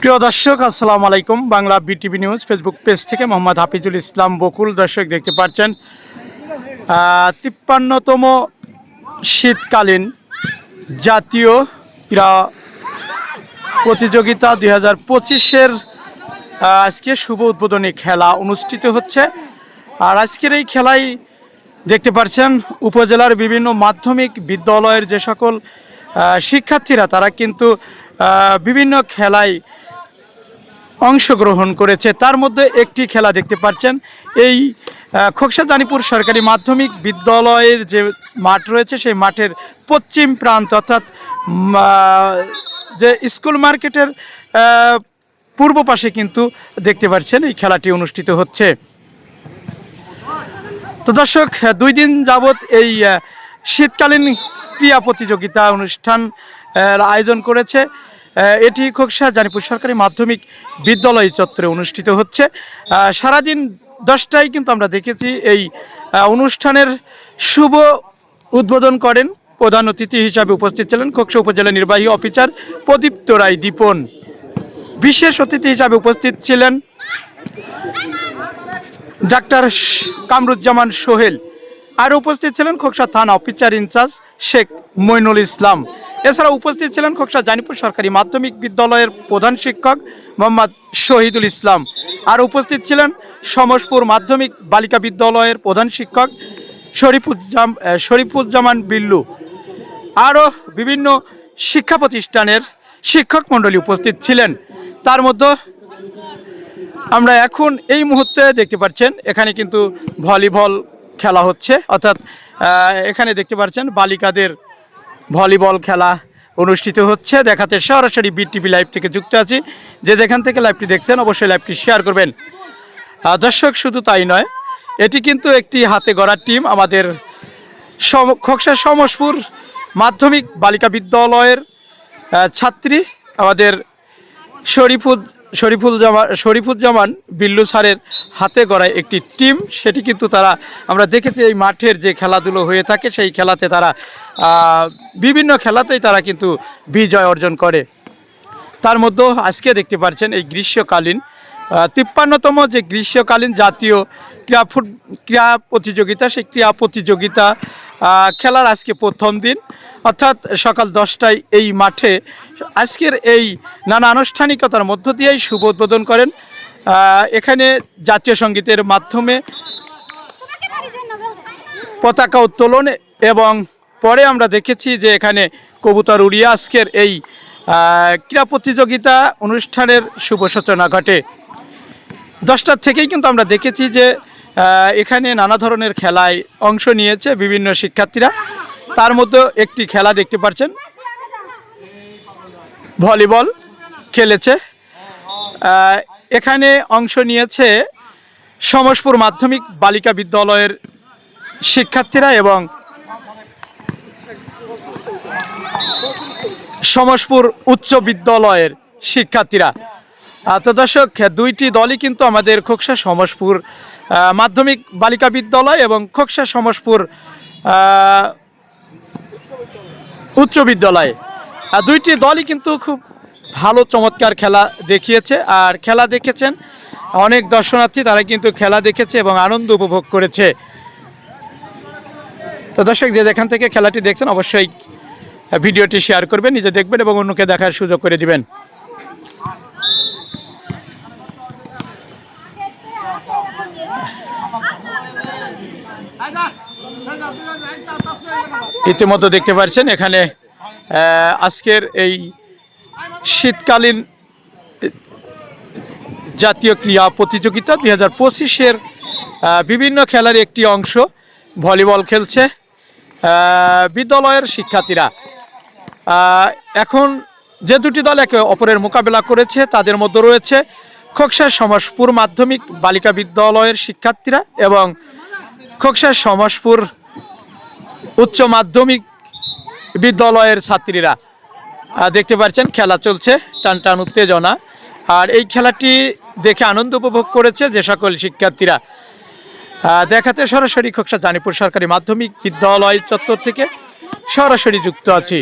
প্রিয় দর্শক, আসসালামু আলাইকুম। Bangla BTV news Facebook page থেকে মোহাম্মদ হাফিজুল ইসলাম বকুল দর্শক দেখতে পাচ্ছেন। তিপ্পান্নতম শীতকালীন জাতীয় ক্রীড়া প্রতিযোগিতা দুই হাজার পঁচিশের আজকে শুভ উদ্বোধনী খেলা অনুষ্ঠিত হচ্ছে। আর আজকের এই খেলায় দেখতে পাচ্ছেন, উপজেলার বিভিন্ন মাধ্যমিক বিদ্যালয়ের যে সকল শিক্ষার্থীরা, তারা কিন্তু বিভিন্ন খেলায় অংশগ্রহণ করেছে। তার মধ্যে একটি খেলা দেখতে পাচ্ছেন। এই আহ, খোকসা জানিপুর সরকারি মাধ্যমিক বিদ্যালয়ের যে মাঠ রয়েছে সেই মাঠের পশ্চিম প্রান্ত অর্থাৎ যে স্কুল মার্কেটের পূর্ব পাশে কিন্তু দেখতে পাচ্ছেন এই খেলাটি অনুষ্ঠিত হচ্ছে। তো দর্শক দুই দিন যাবৎ এই শীতকালীন ক্রীড়া প্রতিযোগিতা অনুষ্ঠান আয়োজন করেছে। এটি খোকসা জানিপুর সরকারি মাধ্যমিক বিদ্যালয় চত্বরে অনুষ্ঠিত হচ্ছে। সারাদিন দশটায় কিন্তু আমরা দেখেছি এই অনুষ্ঠানের শুভ উদ্বোধন করেন প্রধান অতিথি হিসাবে উপস্থিত ছিলেন খোকসা উপজেলা নির্বাহী অফিসার প্রদীপ্ত রায় দীপন। বিশেষ অতিথি হিসাবে উপস্থিত ছিলেন ডাক্তার কামরুজ্জামান সোহেল। আর উপস্থিত ছিলেন খোকসা থানা officer in charge Sheikh Mainul Islam. এছাড়া উপস্থিত ছিলেন খোকসা জানিপুর সরকারি মাধ্যমিক বিদ্যালয়ের প্রধান শিক্ষক মোহাম্মদ শহীদুল ইসলাম। আর উপস্থিত ছিলেন সমসপুর মাধ্যমিক বালিকা বিদ্যালয়ের প্রধান শিক্ষক শরীফুজ্জাম শরীফুজ্জামান বিল্লু। আরও বিভিন্ন শিক্ষা প্রতিষ্ঠানের শিক্ষক মণ্ডলী উপস্থিত ছিলেন। তার মধ্যে আমরা এখন এই মুহূর্তে দেখতে পাচ্ছেন, এখানে কিন্তু ভলিবল খেলা হচ্ছে। অর্থাৎ এখানে দেখতে পাচ্ছেন বালিকাদের ভলিবল খেলা অনুষ্ঠিত হচ্ছে। দেখাতে সরাসরি বিটিভি লাইভ থেকে যুক্ত আছি। যে যেখান থেকে লাইভটি দেখছেন, অবশ্যই লাইভটি শেয়ার করবেন। দর্শক, শুধু তাই নয়, এটি কিন্তু একটি হাতে গড়ার টিম। আমাদের খোকসা সমসপুর মাধ্যমিক বালিকা বিদ্যালয়ের ছাত্রী, আমাদের শরীফুল শরীফুল জামান শরীফুজ্জামান বিল্লু স্যারের হাতে গড়ায় একটি টিম। সেটি কিন্তু তারা আমরা দেখেছি এই মাঠের যে খেলাধুলো হয়ে থাকে, সেই খেলাতে তারা বিভিন্ন খেলাতেই তারা কিন্তু বিজয় অর্জন করে। তার মধ্যেও আজকে দেখতে পাচ্ছেন এই গ্রীষ্মকালীন তিপ্পান্নতম যে গ্রীষ্মকালীন জাতীয় ক্রীড়া ফুট ক্রীড়া প্রতিযোগিতা, সেই ক্রীড়া প্রতিযোগিতা খেলার আজকে প্রথম দিন। অর্থাৎ সকাল দশটায় এই মাঠে আজকের এই নানা আনুষ্ঠানিকতার মধ্য দিয়েই শুভ উদ্বোধন করেন এখানে জাতীয় সঙ্গীতের মাধ্যমে পতাকা উত্তোলন এবং পরে আমরা দেখেছি যে এখানে কবুতর উড়িয়ে আজকের এই ক্রীড়া প্রতিযোগিতা অনুষ্ঠানের শুভ সূচনা ঘটে। দশটার থেকেই কিন্তু আমরা দেখেছি যে এখানে নানা ধরনের খেলায় অংশ নিয়েছে বিভিন্ন শিক্ষার্থীরা। তার মধ্যে একটি খেলা দেখতে পাচ্ছেন। ভলিবল খেলেছে। এখানে অংশ নিয়েছে সমসপুর মাধ্যমিক বালিকা বিদ্যালয়ের শিক্ষার্থীরা এবং সমসপুর উচ্চ বিদ্যালয়ের শিক্ষার্থীরা। তো দর্শক, দুইটি দলই কিন্তু আমাদের খোকসা সমসপুর মাধ্যমিক বালিকা বিদ্যালয় এবং খোকসা সমসপুর উচ্চ বিদ্যালয়ে। আর দুইটি দলই কিন্তু খুব ভালো, চমৎকার খেলা দেখিয়েছে। আর খেলা দেখেছেন অনেক দর্শনার্থী, তারা কিন্তু খেলা দেখেছে এবং আনন্দ উপভোগ করেছে। তো দর্শক, যে যেখান থেকে খেলাটি দেখছেন, অবশ্যই ভিডিওটি শেয়ার করবেন, নিজে দেখবেন এবং অন্যকে দেখার সুযোগ করে দিবেন। ইতিমধ্যে দেখতে পাচ্ছেন এখানে আজকের এই শীতকালীন জাতীয় ক্রীড়া প্রতিযোগিতা দুই হাজার পঁচিশের বিভিন্ন খেলার একটি অংশ ভলিবল খেলছে বিদ্যালয়ের শিক্ষার্থীরা। এখন যে দুটি দল একে অপরের মোকাবেলা করেছে, তাদের মধ্যে রয়েছে খোকসা সমাজপুর মাধ্যমিক বালিকা বিদ্যালয়ের শিক্ষার্থীরা এবং খোকসা সমাজপুর উচ্চ মাধ্যমিক বিদ্যালয়ের ছাত্রীরা দেখতে পাচ্ছেন খেলা চলছে, টান টান উত্তেজনা। আর এই খেলাটি দেখে আনন্দ উপভোগ করেছে যে সকল শিক্ষার্থীরা। দেখাতে সরাসরি খোকসা জানিপুর সরকারি মাধ্যমিক বিদ্যালয় চত্বর থেকে সরাসরি যুক্ত আছি।